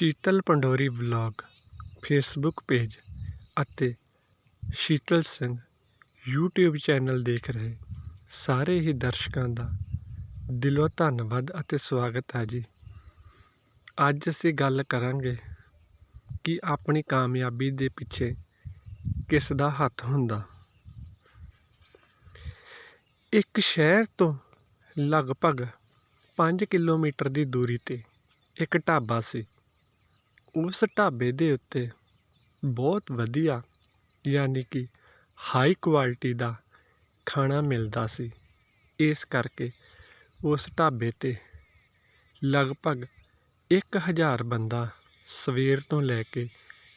Sheetal Pandori vlog Facebook page ਅਤੇ Sheetal Singh YouTube channel ਦੇਖ ਰਹੇ ਸਾਰੇ ਹੀ ਦਰਸ਼ਕਾਂ ਦਾ ਦਿਲੋਂ ਧੰਨਵਾਦ ਅਤੇ ਸਵਾਗਤ ਹੈ ਜੀ। ਅੱਜ ਅਸੀਂ ਗੱਲ ਕਰਾਂਗੇ ਕਿ ਆਪਣੀ ਕਾਮਯਾਬੀ ਦੇ ਪਿੱਛੇ ਕਿਸ ਦਾ ਹੱਥ ਹੁੰਦਾ। ਇੱਕ ਸ਼ਹਿਰ ਤੋਂ ਲਗਭਗ 5 ਕਿਲੋਮੀਟਰ ਦੀ ਦੂਰੀ ਤੇ ਇੱਕ ਢਾਬਾ ਸੀ। ਉਸ ਢਾਬੇ ਦੇ ਉੱਤੇ ਬਹੁਤ ਵਧੀਆ ਯਾਨੀ ਕਿ ਹਾਈ ਕੁਆਲਿਟੀ ਦਾ ਖਾਣਾ ਮਿਲਦਾ ਸੀ। ਇਸ ਕਰਕੇ ਉਸ ਢਾਬੇ 'ਤੇ ਲਗਭਗ ਇੱਕ ਹਜ਼ਾਰ ਬੰਦਾ ਸਵੇਰ ਤੋਂ ਲੈ ਕੇ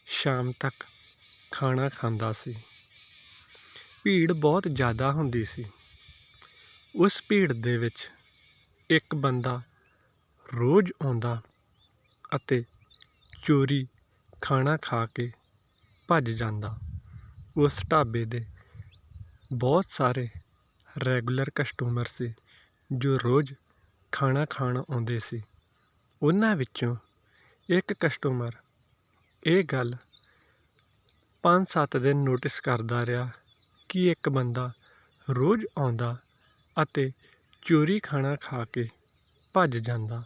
ਸ਼ਾਮ ਤੱਕ ਖਾਣਾ ਖਾਂਦਾ ਸੀ। ਭੀੜ ਬਹੁਤ ਜ਼ਿਆਦਾ ਹੁੰਦੀ ਸੀ। ਉਸ ਭੀੜ ਦੇ ਵਿੱਚ ਇੱਕ ਬੰਦਾ ਰੋਜ਼ ਆਉਂਦਾ ਅਤੇ ਚੋਰੀ ਖਾਣਾ ਖਾ ਕੇ ਭੱਜ ਜਾਂਦਾ। ਉਸ ਢਾਬੇ ਦੇ ਬਹੁਤ ਸਾਰੇ ਰੈਗੂਲਰ ਕਸਟਮਰ ਸੀ ਜੋ ਰੋਜ਼ ਖਾਣਾ ਖਾਣ ਆਉਂਦੇ ਸੀ। ਉਹਨਾਂ ਵਿੱਚੋਂ ਇੱਕ ਕਸਟਮਰ ਇਹ ਗੱਲ 5-7 ਦਿਨ ਨੋਟਿਸ ਕਰਦਾ ਰਿਹਾ ਕਿ ਇੱਕ ਬੰਦਾ ਰੋਜ਼ ਆਉਂਦਾ ਅਤੇ ਚੋਰੀ ਖਾਣਾ ਖਾ ਕੇ ਭੱਜ ਜਾਂਦਾ।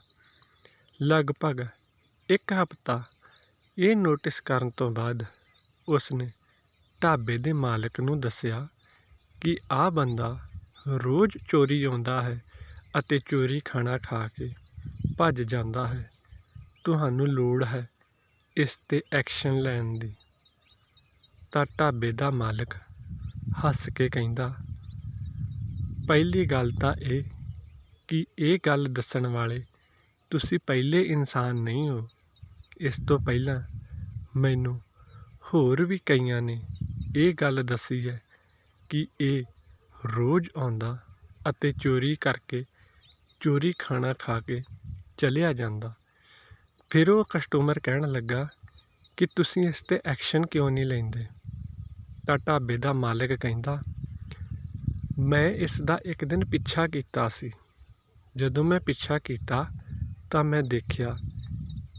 ਲਗਭਗ ਇੱਕ ਹਫ਼ਤਾ ਇਹ ਨੋਟਿਸ ਕਰਨ ਤੋਂ ਬਾਅਦ ਉਸਨੇ ਢਾਬੇ ਦੇ ਮਾਲਕ ਨੂੰ ਦੱਸਿਆ ਕਿ ਆਹ ਬੰਦਾ ਰੋਜ਼ ਚੋਰੀ ਆਉਂਦਾ ਹੈ ਅਤੇ ਚੋਰੀ ਖਾਣਾ ਖਾ ਕੇ ਭੱਜ ਜਾਂਦਾ ਹੈ। ਤੁਹਾਨੂੰ ਲੋੜ ਹੈ ਇਸ 'ਤੇ ਐਕਸ਼ਨ ਲੈਣ ਦੀ। ਤਾਂ ਢਾਬੇ ਦਾ ਮਾਲਕ ਹੱਸ ਕੇ ਕਹਿੰਦਾ, ਪਹਿਲੀ ਗੱਲ ਤਾਂ ਇਹ ਕਿ ਇਹ ਗੱਲ ਦੱਸਣ ਵਾਲੇ ਤੁਸੀਂ ਪਹਿਲੇ ਇਨਸਾਨ ਨਹੀਂ ਹੋ। ਇਸ ਤੋਂ ਪਹਿਲਾਂ ਮੈਨੂੰ ਹੋਰ ਵੀ ਕਈਆਂ ਨੇ ਇਹ ਗੱਲ ਦੱਸੀ ਹੈ ਕਿ ਇਹ ਰੋਜ਼ ਆਉਂਦਾ ਅਤੇ ਚੋਰੀ ਕਰਕੇ ਚੋਰੀ ਖਾਣਾ ਖਾ ਕੇ ਚਲਿਆ ਜਾਂਦਾ। ਫਿਰ ਉਹ ਕਸਟਮਰ ਕਹਿਣ ਲੱਗਾ ਕਿ ਤੁਸੀਂ ਇਸ 'ਤੇ ਐਕਸ਼ਨ ਕਿਉਂ ਨਹੀਂ ਲੈਂਦੇ? ਤਾਂ ਢਾਬੇ ਦਾ ਮਾਲਕ ਕਹਿੰਦਾ, ਮੈਂ ਇਸ ਦਾ ਇੱਕ ਦਿਨ ਪਿੱਛਾ ਕੀਤਾ ਸੀ। ਜਦੋਂ ਮੈਂ ਪਿੱਛਾ ਕੀਤਾ ਤਾਂ ਮੈਂ ਦੇਖਿਆ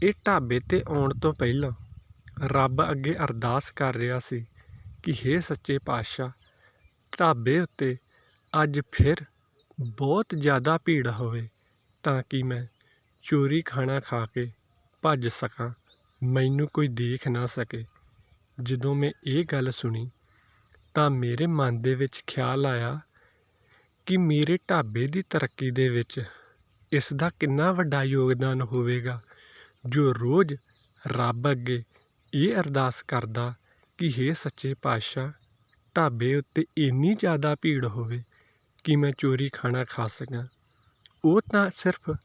ਇਹ ਢਾਬੇ 'ਤੇ ਆਉਣ ਤੋਂ ਪਹਿਲਾਂ ਰੱਬ ਅੱਗੇ ਅਰਦਾਸ ਕਰ ਰਿਹਾ ਸੀ ਕਿ ਹੇ ਸੱਚੇ ਪਾਤਸ਼ਾਹ, ਢਾਬੇ ਉੱਤੇ ਅੱਜ ਫਿਰ ਬਹੁਤ ਜ਼ਿਆਦਾ ਭੀੜ ਹੋਵੇ ਤਾਂ ਕਿ ਮੈਂ ਚੋਰੀ ਖਾਣਾ ਖਾ ਕੇ ਭੱਜ ਸਕਾਂ, ਮੈਨੂੰ ਕੋਈ ਦੇਖ ਨਾ ਸਕੇ। ਜਦੋਂ ਮੈਂ ਇਹ ਗੱਲ ਸੁਣੀ ਤਾਂ ਮੇਰੇ ਮਨ ਦੇ ਵਿੱਚ ਖਿਆਲ ਆਇਆ ਕਿ ਮੇਰੇ ਢਾਬੇ ਦੀ ਤਰੱਕੀ ਦੇ ਵਿੱਚ ਇਸ ਦਾ ਕਿੰਨਾ ਵੱਡਾ ਯੋਗਦਾਨ ਹੋਵੇਗਾ। ਜੋ ਰੋਜ਼ ਰੱਬ ਅੱਗੇ ਇਹ ਅਰਦਾਸ ਕਰਦਾ ਕਿ ਹੇ ਸੱਚੇ ਪਾਤਸ਼ਾਹ, ਢਾਬੇ ਉੱਤੇ ਇੰਨੀ ਜ਼ਿਆਦਾ ਭੀੜ ਹੋਵੇ ਕਿ ਮੈਂ ਚੋਰੀ ਖਾਣਾ ਖਾ ਸਕਾਂ। ਉਹ ਤਾਂ ਸਿਰਫ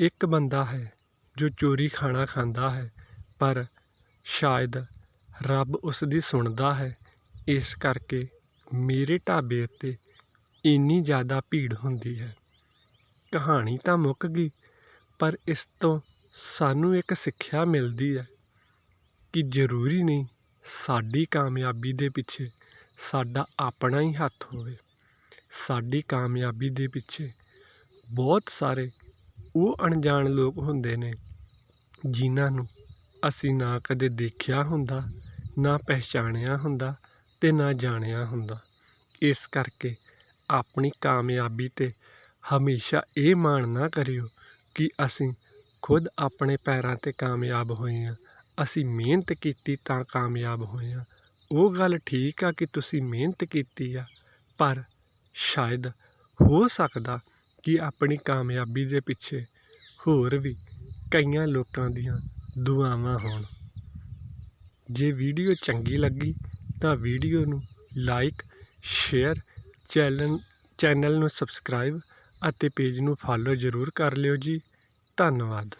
ਇੱਕ ਬੰਦਾ ਹੈ ਜੋ ਚੋਰੀ ਖਾਣਾ ਖਾਂਦਾ ਹੈ, ਪਰ ਸ਼ਾਇਦ ਰੱਬ ਉਸ ਦੀ ਸੁਣਦਾ ਹੈ। ਇਸ ਕਰਕੇ ਮੇਰੇ ਢਾਬੇ ਉੱਤੇ ਇੰਨੀ ਜ਼ਿਆਦਾ ਭੀੜ ਹੁੰਦੀ ਹੈ। ਕਹਾਣੀ ਤਾਂ ਮੁੱਕ ਗਈ, ਪਰ ਇਸ ਤੋਂ ਸਾਨੂੰ ਇੱਕ ਸਿੱਖਿਆ ਮਿਲਦੀ ਹੈ ਕਿ ਜ਼ਰੂਰੀ ਨਹੀਂ ਸਾਡੀ ਕਾਮਯਾਬੀ ਦੇ ਪਿੱਛੇ ਸਾਡਾ ਆਪਣਾ ਹੀ ਹੱਥ ਹੋਵੇ। ਸਾਡੀ ਕਾਮਯਾਬੀ ਦੇ ਪਿੱਛੇ ਬਹੁਤ ਸਾਰੇ ਉਹ ਅਣਜਾਣ ਲੋਕ ਹੁੰਦੇ ਨੇ ਜਿਨ੍ਹਾਂ ਨੂੰ ਅਸੀਂ ਨਾ ਕਦੇ ਦੇਖਿਆ ਹੁੰਦਾ, ਨਾ ਪਹਿਚਾਣਿਆ ਹੁੰਦਾ ਅਤੇ ਨਾ ਜਾਣਿਆ ਹੁੰਦਾ। ਇਸ ਕਰਕੇ ਆਪਣੀ ਕਾਮਯਾਬੀ 'ਤੇ ਹਮੇਸ਼ਾ ਇਹ ਮਾਣ ਨਾ ਕਰਿਓ ਕਿ ਅਸੀਂ ਖੁਦ ਆਪਣੇ ਪੈਰਾਂ 'ਤੇ ਕਾਮਯਾਬ ਹੋਏ ਹਾਂ ਅਸੀਂ ਮਿਹਨਤ ਕੀਤੀ ਤਾਂ ਕਾਮਯਾਬ ਹੋਏ ਹਾਂ ਉਹ ਗੱਲ ਠੀਕ ਆ ਕਿ ਤੁਸੀਂ ਮਿਹਨਤ ਕੀਤੀ ਆ, ਪਰ ਸ਼ਾਇਦ ਹੋ ਸਕਦਾ ਕਿ ਆਪਣੀ ਕਾਮਯਾਬੀ ਦੇ ਪਿੱਛੇ ਹੋਰ ਵੀ ਕਈਆਂ ਲੋਕਾਂ ਦੀਆਂ ਦੁਆਵਾਂ ਹੋਣ। ਜੇ ਵੀਡੀਓ ਚੰਗੀ ਲੱਗੀ ਤਾਂ ਵੀਡੀਓ ਨੂੰ ਲਾਈਕ, ਸ਼ੇਅਰ, ਚੈਨਲ ਚੈਨਲ ਨੂੰ ਸਬਸਕ੍ਰਾਈਬ ਅਤੇ ਪੇਜ ਨੂੰ ਫਾਲੋ ਜ਼ਰੂਰ ਕਰ ਲਿਓ ਜੀ। ਧੰਨਵਾਦ।